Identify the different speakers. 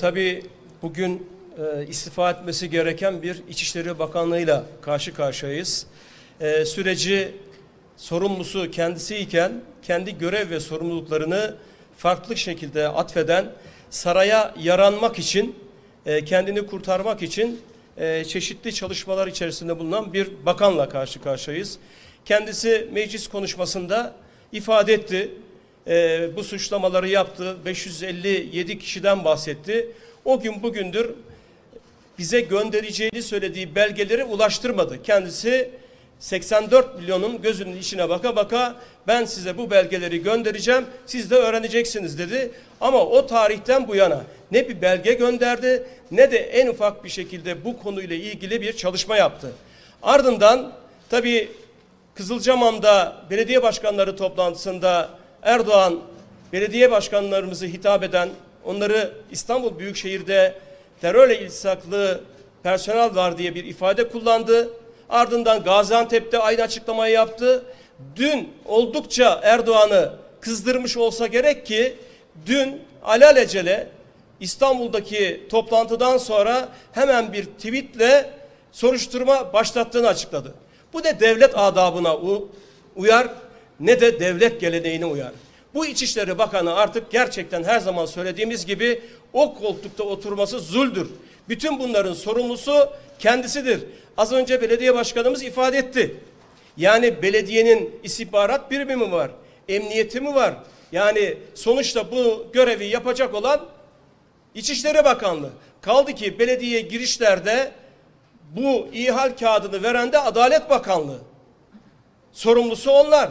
Speaker 1: Tabii bugün e, istifa etmesi gereken bir İçişleri Bakanlığı'yla karşı karşıyayız. E, süreci sorumlusu kendisi iken kendi görev ve sorumluluklarını farklı şekilde atfeden, saraya yaranmak için, e, kendini kurtarmak için e, çeşitli çalışmalar içerisinde bulunan bir bakanla karşı karşıyayız. Kendisi meclis konuşmasında ifade etti e, bu suçlamaları yaptı. 557 kişiden bahsetti. O gün bugündür bize göndereceğini söylediği belgeleri ulaştırmadı. Kendisi 84 milyonun gözünün içine baka baka ben size bu belgeleri göndereceğim siz de öğreneceksiniz dedi. Ama o tarihten bu yana ne bir belge gönderdi ne de en ufak bir şekilde bu konuyla ilgili bir çalışma yaptı. Ardından tabii Kızılcamam'da belediye başkanları toplantısında Erdoğan belediye başkanlarımızı hitap eden onları İstanbul Büyükşehir'de terörle iltisaklı personel var diye bir ifade kullandı. Ardından Gaziantep'te aynı açıklamayı yaptı. Dün oldukça Erdoğan'ı kızdırmış olsa gerek ki dün alelacele İstanbul'daki toplantıdan sonra hemen bir tweetle soruşturma başlattığını açıkladı. Bu ne devlet adabına uyar ne de devlet geleneğine uyar. Bu İçişleri Bakanı artık gerçekten her zaman söylediğimiz gibi o koltukta oturması zuldür. Bütün bunların sorumlusu kendisidir. Az önce belediye başkanımız ifade etti. Yani belediyenin istihbarat birimi mi var? Emniyeti mi var? Yani sonuçta bu görevi yapacak olan İçişleri Bakanlığı. Kaldı ki belediye girişlerde bu ihal kağıdını veren de Adalet Bakanlığı. Sorumlusu onlar.